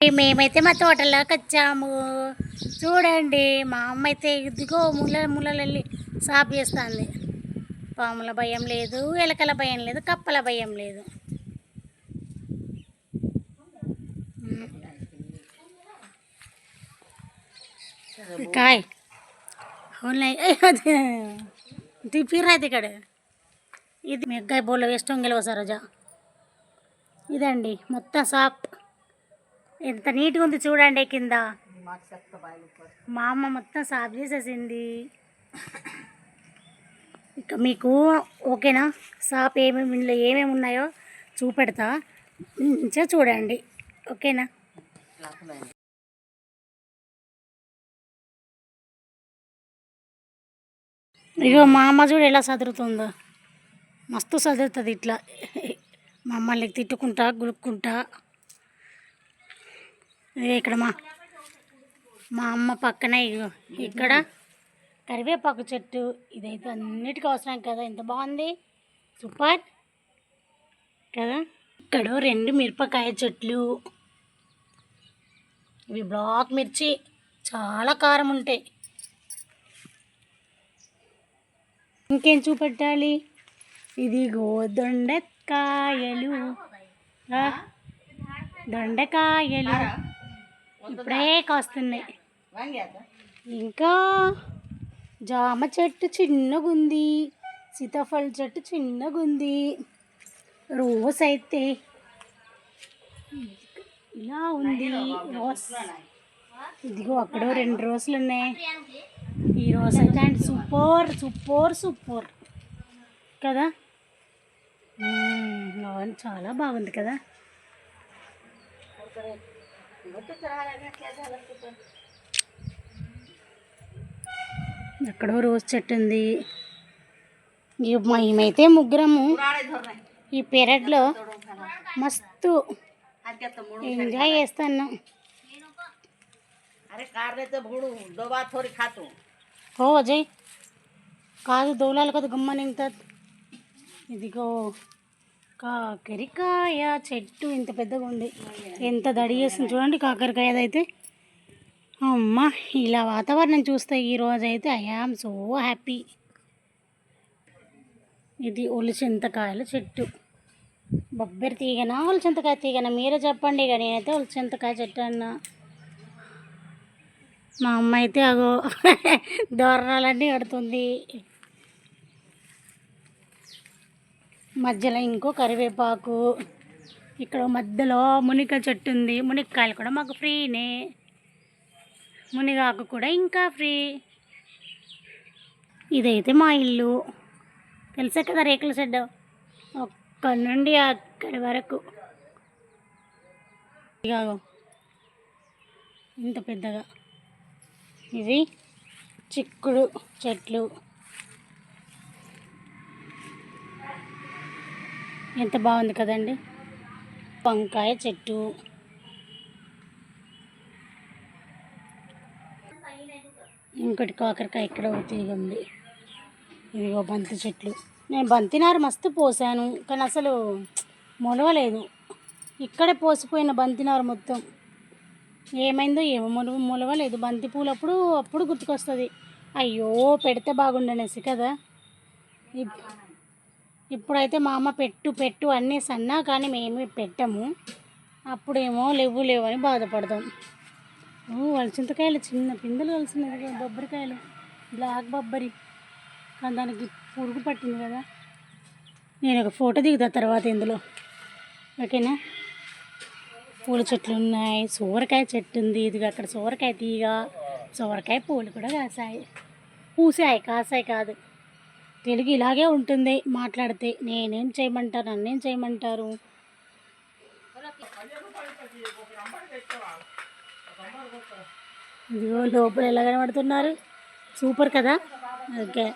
మేమైతే మా తోటలోకి వచ్చాము. చూడండి మా అమ్మ అయితే ఇదిగో ముల ములలెళ్ళి సాఫ్ చేస్తుంది. పాముల భయం లేదు ఎలకల భయం లేదు కప్పల భయం లేదు. కాయ్. అవునులే. తిప్పిర్రైతే ఇక్కడ. ఇది మెగ్గాయ బోల్లో వేస్తాం గెలవ సరోజా ఇదండి మొత్తం సాప్. ఎంత నీట్గా ఉంది చూడండి కింద. మా అమ్మ మొత్తం సాఫ్ చేసేసింది. ఇక మీకు ఓకేనా? సాప్ ఏమేమి ఇందులో ఏమేమి ఉన్నాయో చూపెడతా. మంచిగా చూడండి. ఓకేనా? ఇగో మా అమ్మ చూడు ఎలా చదురుతుందో మస్తు చదువుతుంది ఇట్లా. మమ్మల్ని తిట్టుకుంటా గులుక్కుంటా. ఇక్కడ మా మా అమ్మ పక్కన ఇక్కడ కరివేపాకు చెట్టు. ఇదైతే అన్నిటికీ అవసరం కదా ఎంత బాగుంది. సూపర్. కదా? ఇక్కడ రెండు మిరపకాయ చెట్లు. ఇవి బ్లాక్ మిర్చి చాలా కారం ఉంటాయి. ఇంకేం చూపెట్టాలి? ఇదిగో దొండకాయలు ఆ, దొండకాయలు. ఇప్పుడే కాస్తున్నాయి ఇంకా జామ చెట్టు చిన్నగుంది సీతాఫల చెట్టు చిన్నగుంది రోస్ అయితే ఇలా ఉంది. రోస్. ఇదిగో అక్కడ రెండు రోజులు ఉన్నాయి. ఈ రోజు అయితే అండి సూపర్ సూపర్ సూపర్. కదా? చాలా బాగుంది కదా? ఎక్కడో రోజ్ చెట్టు ఉంది ఇక మేమైతే ముగ్గురము ఈ పెరట్లో మస్తు ఎంజాయ్ చేస్తాను अरे कार तो भूड़ू दो बार थोड़ी खातू ఓ అజయ్ కాదు దౌలాలు కదా గుమ్మ నింగుతుంది ఇదిగో కాకరకాయ చెట్టు ఇంత పెద్దగా ఉంది ఎంత దడి చేస్తుంది చూడండి కాకరకాయదైతే అయితే అమ్మ ఇలా వాతావరణం చూస్తే ఈరోజు అయితే ఐ సో హ్యాపీ ఇది ఒలిచింతకాయల చెట్టు. బొబ్బరి తీగనా ఒలిచింతకాయ తీగనా? మీరే చెప్పండి ఇక. నేనైతే ఒలిచింతకాయ చెట్టు అన్నా. మా అమ్మ అయితే అగో దోరణాలన్నీ కడుతుంది. మధ్యలో ఇంకో కరివేపాకు. ఇక్కడ మధ్యలో మునిక చెట్టు ఉంది. మునిక్కాయలు కూడా మాకు ఫ్రీనే. మునిగాకు కూడా ఇంకా ఫ్రీ. ఇదైతే మా ఇల్లు. తెలుసా కదా రేకుల షెడ్ అక్కడి నుండి అక్కడి వరకు. ఇంత పెద్దగా. ఇవి చిక్కుడు చెట్లు. ఎంత బాగుంది కదండి? వంకాయ చెట్టు. ఇంకోటి కాకరకాయ ఇక్కడ ఒక తీగ ఉంది. ఇదిగో బంతి చెట్లు. నేను బంతినారు మస్తు పోసాను కానీ అసలు మొలవలేదు. ఇక్కడే పోసిపోయిన బంతినారు మొత్తం. ఏమైందో ఏమో మొలవ మొలవలేదు. బంతి పూలప్పుడు అప్పుడు గుర్తుకొస్తుంది. అయ్యో పెడితే బాగుండనేసి కదా. ఇప్- ఇప్పుడైతే మా అమ్మ పెట్టు పెట్టు అన్నీ సన్నా కానీ మేము పెట్టము. అప్పుడేమో లేవు లేవు అని బాధపడతాం. ఓ వలచింతకాయలు చిన్న పిందెలు కలిసినది కదా, బొబ్బరికాయలు. బ్లాక్ బొబ్బరి. కానీ దానికి పురుగు పట్టింది కదా. నేను ఒక ఫోటో దిగుతా తర్వాత ఇందులో. ఓకేనా? పూల చెట్లు ఉన్నాయి సోరకాయ చెట్టు ఉంది. ఇది అక్కడ సోరకాయ తీగ సోరకాయ పూలు కూడా కాసాయి. పూసాయి కాసాయి కాదు. తెలుగు ఇలాగే ఉంటుంది. మాట్లాడితే నేనేం చేయమంటారు? నన్నేం చేయమంటారు? ఇదిగో లోపల ఎలా కనబడుతున్నారు? సూపర్ కదా? ఓకే.